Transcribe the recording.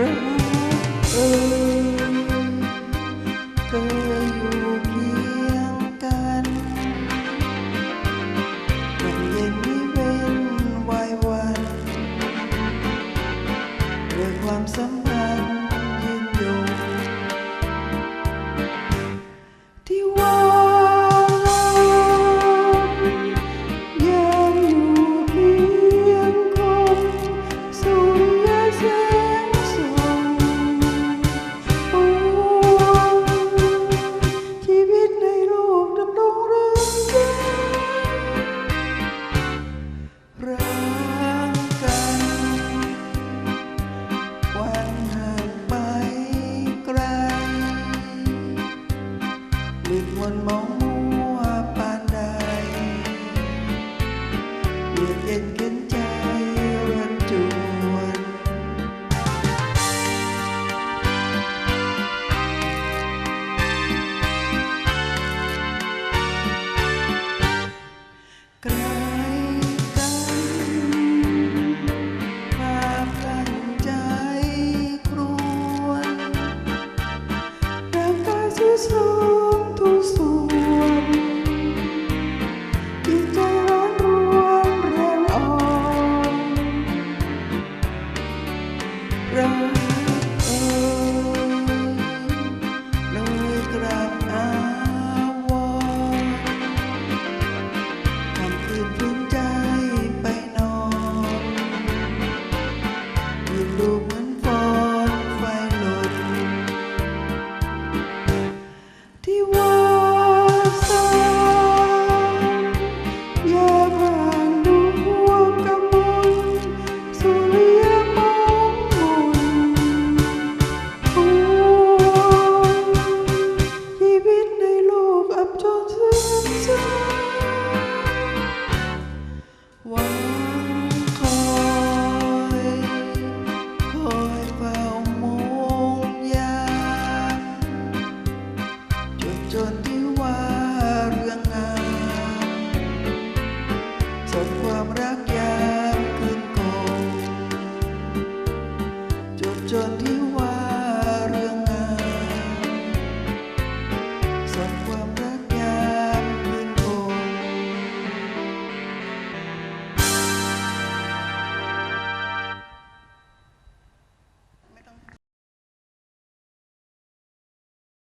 Christmas. ลึกมนมัวปานใดเบียดเย็น จนที่ว่าเรื่องงามสดความรักยามคืนโกจนจนที่